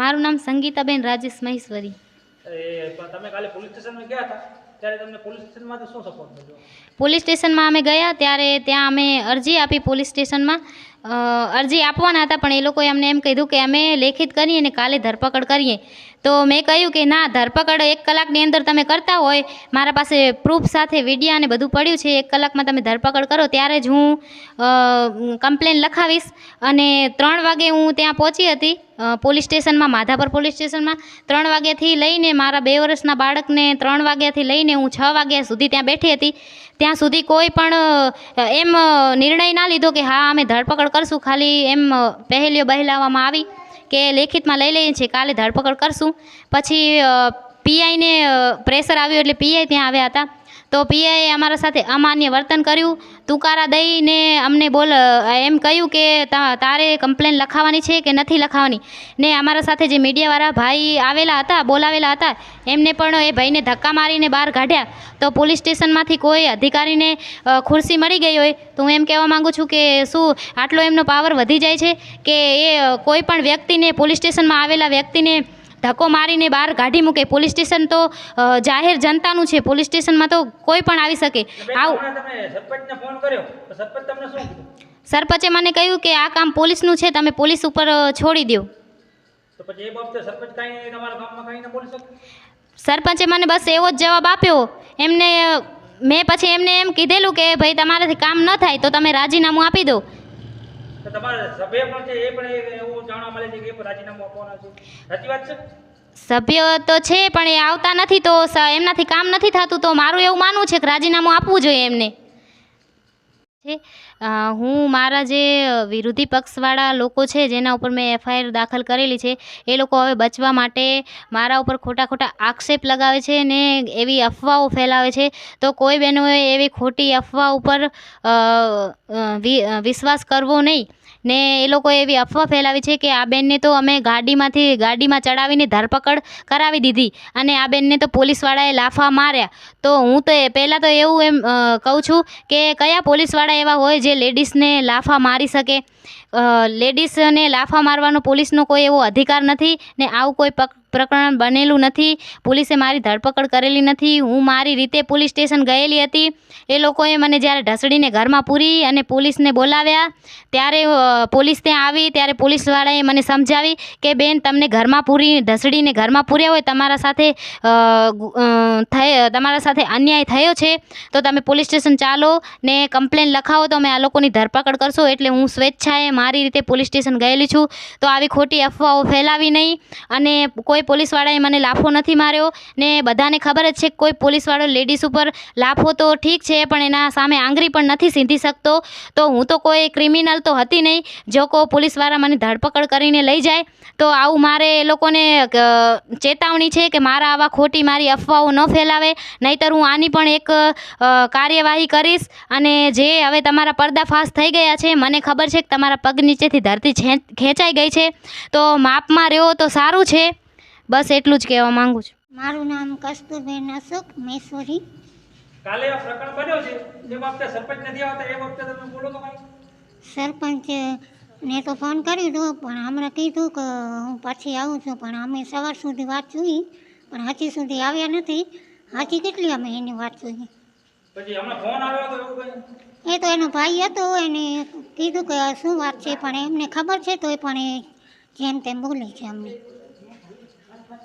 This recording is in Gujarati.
મારું નામ સંગીતાબેન રાજેશ મહેશ્વરી. તમે કાલે પોલીસ સ્ટેશનમાં ગયા હતા? ત્યારે તમને પોલીસ સ્ટેશનમાંથી શું સપોર્ટ મળ્યો? પોલીસ સ્ટેશનમાં અમે ગયા ત્યારે ત્યાં અમે અરજી આપી પોલીસ સ્ટેશનમાં. અરજી આપવાના હતા પણ એ લોકોએ અમને એમ કીધું કે અમે લેખિત કરીએ અને કાલે ધરપકડ કરીએ. તો મેં કહ્યું કે ના, ધરપકડ એક કલાકની અંદર તમે કરતા હોય, મારા પાસે પ્રૂફ સાથે વિડીયા અને બધું પડ્યું છે, એક કલાકમાં તમે ધરપકડ કરો, ત્યારે જ હું કમ્પ્લેન લખાવીશ. અને ત્રણ વાગે હું ત્યાં પહોંચી હતી પોલીસ સ્ટેશનમાં માધાપર પોલીસ સ્ટેશનમાં ત્રણ વાગ્યાથી લઈને મારા બે વર્ષના બાળકને ત્રણ વાગ્યાથી લઈને હું છ વાગ્યા સુધી ત્યાં બેઠી હતી. ત્યાં સુધી કોઈ પણ એમ નિર્ણય ના લીધો કે હા, અમે ધરપકડ કરશું. ખાલી એમ પહેલીઓ બહેલાવવામાં આવી. કે લેખિતમાં લઈ લઈએ છીએ કાલે ધરપકડ કરશું. પછી પીઆઈને પ્રેશર આવ્યું એટલે પીઆઈ ત્યાં આવ્યા હતા. તો પીઆઈએ અમારા સાથે અમાન્ય વર્તન કર્યું. તુકારા દઈને અમને બોલ એમ કહ્યું કે તારે કમ્પ્લેન લખાવવાની છે કે નથી લખાવવાની ને અમારા સાથે જે મીડિયાવાળા ભાઈ આવેલા હતા, બોલાવેલા હતા, એમને પણ એ ભાઈને ધક્કા મારીને બહાર કાઢ્યા. તો પોલીસ સ્ટેશનમાંથી કોઈ અધિકારીને ખુરશી મળી ગઈ હોય, તો હું એમ કહેવા માગું છું કે શું આટલો એમનો પાવર વધી જાય છે? કે એ કોઈ પણ વ્યક્તિને, પોલીસ સ્ટેશનમાં આવેલા વ્યક્તિને ધક્કો મારીને બહાર કાઢી મૂકે. પોલીસ સ્ટેશન તો જાહેર જનતાનું છે. પોલીસ સ્ટેશનમાં તો કોઈ પણ આવી શકે. આવું. સરપંચ મને કહ્યું કે આ કામ પોલીસનું છે તમે પોલીસ ઉપર છોડી દો સરપંચ મને બસ એવો જ જવાબ આપ્યો. એમને મેં પછી એમને એમ કીધેલું કે ભાઈ તમારાથી કામ ન થાય તો તમે રાજીનામું આપી દો. સભ્ય તો છે, પણ એ આવતા નથી તો એમનાથી કામ નથી થતું, તો મારું એવું માનવું છે કે રાજીનામું આપવું જોઈએ એમને. હું મારા જે વિરોધી પક્ષવાળા લોકો છે, જેના ઉપર મેં એફઆઈઆર દાખલ કરેલી છે, એ લોકો હવે બચવા માટે મારા ઉપર ખોટા ખોટા આક્ષેપ લગાવે છે ને એવી અફવાઓ ફેલાવે છે. તો કોઈ બહેનોએ એવી ખોટી અફવા ઉપર વિશ્વાસ કરવો નહીં. ને એ લોકોએ એવી અફવા ફેલાવી છે કે આ બેનને તો અમે ગાડીમાંથી, ગાડીમાં ચડાવીને ધરપકડ કરાવી દીધી અને આ બેનને તો પોલીસવાળાએ લાફા માર્યા. તો હું તો પહેલાં તો એવું એમ કહું છું કે કયા પોલીસવાળા એવા હોય જે લેડીઝને લાફા મારી શકે? લેડીસને લાફા મારવાનો પોલીસનો કોઈ એવો અધિકાર નથી ને આવું કોઈ પક પ્રકરણ બનેલું નથી, પોલીસે મારી ધરપકડ કરેલી નથી, હું મારી રીતે પોલીસ સ્ટેશન ગયેલી હતી. એ લોકોએ મને જ્યારે ઢસડીને ઘરમાં પૂરી અને પોલીસને બોલાવ્યા, ત્યારે પોલીસ ત્યાં આવી, ત્યારે પોલીસવાળાએ મને સમજાવી કે, બેન, તમને ઘરમાં પૂરી, ઢસડીને ઘરમાં પૂર્યા હોય, તમારા સાથે તમારા સાથે અન્યાય થયો છે, તો તમે પોલીસ સ્ટેશન ચાલો ને કમ્પ્લેન લખાવો, તો અમે આ લોકોની ધરપકડ કરશો, એટલે હું સ્વેચ્છાએ મારી રીતે પોલીસ સ્ટેશન ગયેલી છું. તો આવી ખોટી અફવાઓ ફેલાવી નહીં અને કોઈ પોલીસવાળાએ મને લાફો નથી માર્યો ને બધાને ખબર જ છે કોઈ પોલીસવાળો લેડીઝ ઉપર લાફો તો ઠીક છે, પણ એના સામે આંગળી પણ નથી સીંધી શકતો. તો હું તો કોઈ ક્રિમિનલ તો હતી નહીં. જો કોઈ પોલીસવાળા મને ધરપકડ કરીને લઈ જાય, તો આવું મારે એ લોકોને ચેતવણી છે કે મારા આવા ખોટી મારી અફવાઓ ન ફેલાવે. નહીંતર હું આની પણ એક કાર્યવાહી કરીશ અને જે હવે તમારા પર્દાફાશ થઈ ગયા છે, મને ખબર છે કે તમારા પગ નીચેથી ધરતી ખેંચાઈ ગઈ છે. તો માપમાં રહ્યો તો સારું છે. બસ એટલું જ કહેવા માંગુ છું. મારું નામ કસ્તુરબેન અશોક મૈસુરી. કાલે આ પ્રકરણ બન્યો છે. જે બાબતે સરપંચ નથી આવતા એ બાબતે તમે બોલો તો સરપંચ ને તો ફોન કર્યો દો પણ હમણાં કીધું કે હું પાછી આવું છું પણ અમે સવાર સુધી વાત જોઈ પણ હજી સુધી આવ્યા નથી. હજી કેટલી અમે એની વાત જોઈએ? પછી હમણાં ફોન આવ્યો હતો એવું કંઈ? એ તો એનો ભાઈ હતો એને કીધું કે શું વાત છે પણ એમને ખબર છે તોય પણ એ જેમ તેમ બોલે છે અમને.